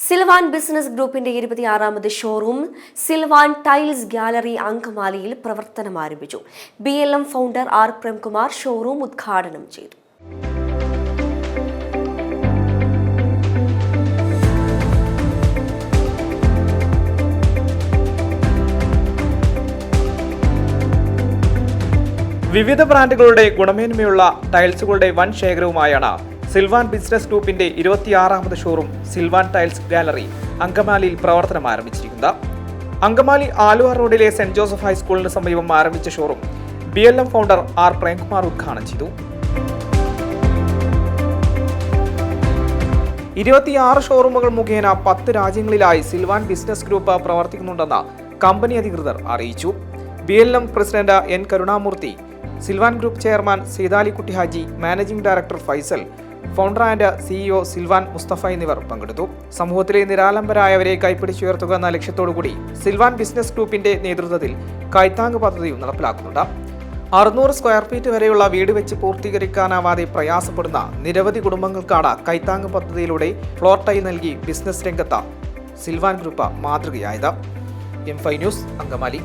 Silvan business ഗ്രൂപ്പിന്റെ ഇരുപത്തിയാറാമത് showroom Silvan tiles gallery അങ്കമാലിയിൽ പ്രവർത്തനം ആരംഭിച്ചു. B L M founder R Premkumar showroom ഉദ്ഘാടനം ചെയ്തു. വിവിധ ബ്രാൻഡുകളുടെ ഗുണമേന്മയുള്ള ടൈൽസുകളുടെ വൻ ശേഖരവുമായാണ് സിൽവാൻ ബിസിനസ് ഗ്രൂപ്പിന്റെ ഇരുപത്തിയാറാമത് ഷോറൂം സിൽവാൻ ടൈൽസ് ഗാലറി അങ്കമാലിയിൽ പ്രവർത്തനം ആരംഭിച്ചിരിക്കുന്നത് അങ്കമാലി ആലുവ റോഡിലെ സെന്റ് ജോസഫ് ഹൈസ്കൂളിന് സമീപം ആരംഭിച്ച showroom B L M founder R Premkumar ഉദ്ഘാടനം ചെയ്തു. ഇരുപത്തിയാറ് ഷോറൂമുകൾ മുഖേന പത്ത് രാജ്യങ്ങളിലായി സിൽവാൻ ബിസിനസ് ഗ്രൂപ്പ് പ്രവർത്തിക്കുന്നുണ്ടെന്ന് കമ്പനി അധികൃതർ അറിയിച്ചു. B L M president N Karunamoorthy Silvan group chairman Seethalikutti Haji managing director Faisal founder and CEO Silvan Mustafa എന്നിവർ പങ്കെടുത്തു. സമൂഹത്തിലെ നിരാലംബരായവരെ കൈപ്പിടിച്ചുയർത്തുക എന്ന ലക്ഷ്യത്തോടുകൂടി സിൽവാൻ ബിസിനസ് ഗ്രൂപ്പിന്റെ നേതൃത്വത്തിൽ കൈത്താങ് പദ്ധതിയും നടപ്പിലാക്കുന്നുണ്ട്. അറുന്നൂറ് സ്ക്വയർ ഫീറ്റ് വരെയുള്ള വീട് വെച്ച് പൂർത്തീകരിക്കാനാവാതെ പ്രയാസപ്പെടുന്ന നിരവധി കുടുംബങ്ങൾക്കാണ് കൈത്താങ് പദ്ധതിയിലൂടെ ഫ്ലോർ ടൈ നൽകി ബിസിനസ് രംഗത്ത സിൽവാൻ ഗ്രൂപ്പ് മാതൃകയായത്. എം ഫൈ ന്യൂസ് അങ്കമാലി.